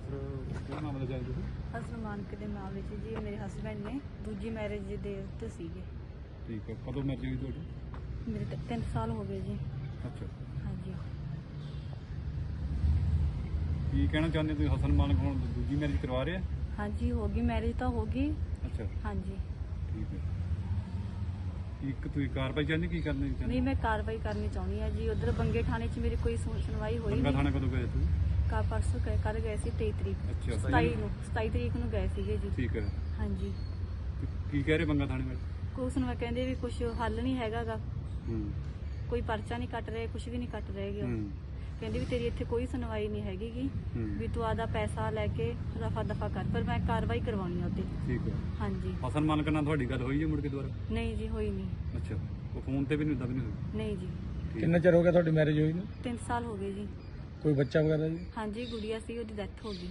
Sir ਕਿਹੜਾ ਨਾਮ ਦਾ ਜਾਣਦੇ ਤੁਸੀਂ ਅਸਲ ਮਾਨਕ ਦੇ ਮਾਮਲੇ 'ਚ ਜੀ ਮੇਰੇ ਹਸਬੰਡ ਨੇ ਦੂਜੀ ਮੈਰਿਜ ਦੇ ਉੱਤੇ ਸੀਗੇ। ਠੀਕ ਹੈ ਕਦੋਂ ਮਰਜ਼ੀ ਹੋਈ ਤੁਹਾਡੀ? ਮੇਰੇ 3 ਸਾਲ ਹੋ ਗਏ ਜੀ। ਅੱਛਾ। ਹਾਂਜੀ। ਕੀ ਕਹਿਣਾ ਚਾਹੁੰਦੇ ਤੁਸੀਂ ਹਸਨ ਮਾਨਕ ਹੁਣ ਦੂਜੀ ਮੈਰਿਜ ਕਰਵਾ ਰਹੇ ਆ? ਹਾਂਜੀ ਹੋ ਗਈ ਮੈਰਿਜ ਤਾਂ ਹੋ ਗਈ। ਅੱਛਾ। ਹਾਂਜੀ। ਠੀਕ ਹੈ। ਇੱਕ ਤੁਸੀਂ ਕਾਰਵਾਈ ਚਾਹੁੰਦੇ ਕੀ ਕਰਨੀ ਨਹੀਂ ਚਾਹੁੰਦੇ ਮੈਂ ਕਾਰਵਾਈ ਕਰਨੀ ਚਾਹੁੰਦੀ ਹਾਂ ਜੀ। ਉਧਰ ਬੰਗੇ ਥਾਣੇ 'ਚ ਮੇਰੀ ਕੋਈ ਸੁਣ- ਸੁਣਵਾਈ ਹੋਈ ਬੰਗਾ ਨਹੀਂ। ਥਾਣੇ ਕਦੋਂ ਗਏ ਤੁਸੀਂ? ਕਾ ਪਰਸੋਂ ਗਏ ਕੱਲ ਗਏ ਸੀ 23 ਤਰੀਕ। ਅੱਛਾ 27 ਨੂੰ 27 ਤਰੀਕ ਨੂੰ ਗਏ ਸੀਗੇ ਜੀ। ਠੀਕ ਹੈ। ਹਾਂਜੀ। ਤੇ ਕੀ ਕਹਿ ਰਹੇ ਬੰਗਾ ਥਾਣੇ ਵਿੱਚ? ਕੁਛ ਨੂੰ ਕਹਿੰਦੇ ਵੀ ਕੁਝ ਹੱਲ ਨਹੀਂ ਹੈਗਾਗਾ ਹੂੰ। ਕੋਈ ਪਰਚਾ ਨਹੀਂ ਕੱਟ ਰਹੇ ਕੁਝ ਵੀ ਨਹੀਂ ਕੱਟ ਰਹੇਗੇ ਉਹ। ਹੂੰ। ਕਹਿੰਦੇ ਵੀ ਤੇਰੀ ਇੱਥੇ ਕੋਈ ਸੁਣਵਾਈ ਨਹੀਂ ਹੈਗੀਗੀ ਹੂੰ। ਵੀ ਤੂੰ ਆਦਾ ਪੈਸਾ ਲੈ ਕੇ ਰਫਾ ਦਫਾ ਕਰ ਪਰ ਮੈਂ ਕਾਰਵਾਈ ਕਰਵਾਉਣੀ ਆ ਉਹਤੇ ਠੀਕ ਹੈ। ਹਾਂਜੀ। ਹਸਨ ਮਾਨਕ ਨਾਲ ਤੁਹਾਡੀ ਗੱਲ ਹੋਈ ਹੈ ਮੁੜ ਕੇ ਦੁਬਾਰਾ? ਨਹੀਂ ਜੀ ਹੋਈ ਨਹੀਂ ਅੱਛਾ। ਉਹ ਫੋਨ ਤੇ ਵੀ ਨਹੀਂ ਵੀ ਨਹੀਂ ਹੋਈ ਨਹੀਂ ਜੀ। ਕਿੰਨਾ ਚਿਰ ਹੋ ਗਿਆ ਤੁਹਾਡੀ ਮੈਰਿਜ ਹੋਈ ਨੂੰ? 3 ਸਾਲ ਹੋ ਗਏ ਜੀ। ਕੋਈ ਬੱਚਾ ਵਗੈਰਾ ਜੀ? ਹਾਂਜੀ ਗੁੜੀਆ ਸੀ ਉਹਦੀ ਡੈਥ ਹੋ ਗਈ।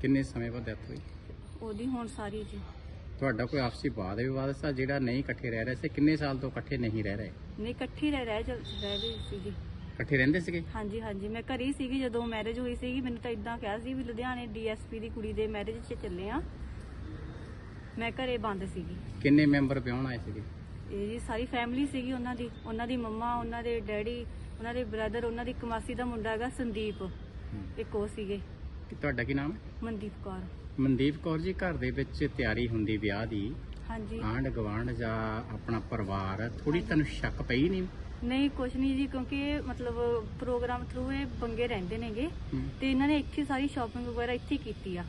ਕਿੰਨੇ ਸਮੇਂ ਬਾਅਦ ਡੈਥ ਹੋਈ? ਉਹਦੀ ਹੁਣ ਸਾਰੀ ਜੀ। ਤੁਹਾਡਾ ਕੋਈ ਆਪਸੀ ਵਾਦ ਵਿਵਾਦ ਸੀ ਜਿਹੜਾ ਨਹੀਂ ਇਕੱਠੇ ਰਹਿ ਰਹੇ ਸੀ ਕਿੰਨੇ ਸਾਲ ਤੋਂ ਇਕੱਠੇ ਨਹੀਂ ਰਹਿ ਰਹੇ? ਨਹੀਂ ਇਕੱਠੀ ਰਹਿ ਰਹਿ ਚ- ਰਹਿ ਰਹੀ ਸੀ ਜੀ ਇਕੱਠੇ ਰਹਿੰਦੇ ਸੀਗੇ? ਹਾਂਜੀ ਹਾਂਜੀ ਮੈਂ ਘਰੇ ਹੀ ਸੀਗੀ ਜਦੋਂ ਮੈਰਿਜ ਹੋਈ ਸੀਗੀ ਮੈਨੂੰ ਤਾਂ ਇਦਾਂ ਕਿਹਾ ਸੀ ਵੀ ਲੁਧਿਆਣੇ ਡੀਐਸਪੀ ਦੀ ਕੁੜੀ ਦੇ ਮੈਰਿਜ 'ਚ ਚੱਲੇ ਆ। ਮੈਂ ਘਰੇ ਬੰਦ ਸੀਗੀ। ਕਿੰਨੇ ਮੈਂਬਰ ਵਿਆਹਣ ਆਏ ਸੀਗੇ? ਇਹ ਜੀ ਸਾਰੀ ਫੈਮਿਲੀ ਸੀਗੀ ਉਹਨਾਂ ਦੀ ਉਹਨਾਂ ਦੀ ਮੰਮਾ ਉਹਨਾਂ ਦੇ ਡੈਡੀ ਉਹਨਾਂ ਦੇ ਬ੍ਰਦਰ ਉਹਨਾਂ ਦੀ ਕਮਾਸੀ ਦਾ ਮੁੰਡਾ ਹੈਗਾ ਸੰਦੀਪ ਇੱਕ ਉਹ ਸੀਗੇ। ਕਿ ਤੁਹਾਡਾ ਕੀ ਨਾਮ ਹੈ? ਮਨਦੀਪ ਕੌਰ। ਮਨਦੀਪ ਕੌਰ ਜੀ ਘਰ ਦੇ ਵਿੱਚ ਤਿਆਰੀ ਹੁੰਦੀ ਵਿਆਹ ਦੀ। ਹਾਂਜੀ। ਆਂਢ ਗਵਾਂਢ ਜਾਂ ਆਪਣਾ ਪਰਿਵਾਰ ਥੋੜੀ ਤੁਹਾਨੂੰ ਸ਼ੱਕ ਪਈ ਨਹੀਂ? ਨਹੀਂ ਕੁਛ ਨਹੀਂ ਜੀ ਕਿਉਂਕਿ ਇਹ ਮਤਲਬ ਪ੍ਰੋਗਰਾਮ ਥਰੂ ਇਹ ਬੰਗੇ ਰਹਿੰਦੇ ਨੇਗੇ। ਤੇ ਇਹਨਾਂ ਨੇ ਇੱਥੇ ਸਾਰੀ ਸ਼ਾਪਿੰਗ ਵਗੈਰਾ ਇੱਥੇ ਕੀਤੀ ਆ।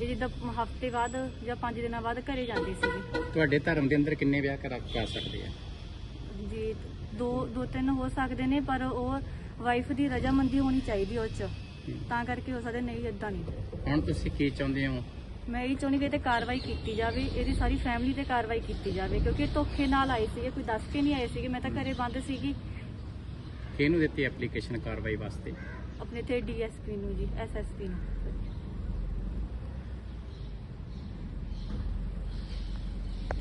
ਇਹ ਜਿੱਦਾਂ ਹਫ਼ਤੇ ਬਾਅਦ ਜਾਂ 5 ਦਿਨਾਂ ਬਾਅਦ ਘਰੇ ਜਾਂਦੇ ਸੀਗੇ। ਤੁਹਾਡੇ ਧਰਮ ਦੇ ਅੰਦਰ ਕਿੰਨੇ ਵਿਆਹ ਕਰ ਕਰ ਸਕਦੇ ਆ? ਜੀ ਦੋ ਦੋ ਤਿੰਨ ਹੋ ਸਕਦੇ ਨੇ ਪਰ ਉਹ ਵਾਈਫ ਦੀ ਰਜਾਮੰਦੀ ਹੋਣੀ ਚਾਹੀਦੀ ਉਹ ਚ। ਤਾਂ ਕਰਕੇ ਹੋ ਸਕਦੇ ਨਹੀਂ ਇਦਾਂ ਨਹੀਂ। ਹੁਣ ਤੁਸੀਂ ਕੀ ਚਾਹੁੰਦੇ ਹੋ? ਮੈਂ ਇਹ ਚਾਹੁੰਦੀ ਕਿ ਤੇ ਕਾਰਵਾਈ ਕੀਤੀ ਜਾਵੇ ਇਹਦੀ ਸਾਰੀ ਫੈਮਿਲੀ ਤੇ ਕਾਰਵਾਈ ਕੀਤੀ ਜਾਵੇ ਕਿਉਂਕਿ ਇਹ ਧੋਖੇ ਨਾਲ ਆਏ ਸੀਗੇ ਕੋਈ ਦੱਸ ਕੇ ਨਹੀਂ ਆਏ ਸੀਗੇ ਮੈਂ ਤਾਂ ਘਰੇ ਬੰਦ ਸੀਗੀ। ਕਿਹਨੂੰ ਦਿੱਤੀ ਐਪਲੀਕੇਸ਼ਨ ਕਾਰਵਾਈ ਵਾਸਤੇ? ਆਪਣੇ ਤੇ ਡੀਐਸਪੀ ਨੂੰ ਜੀ ਐਸਐਸਪੀ ਨੂੰ।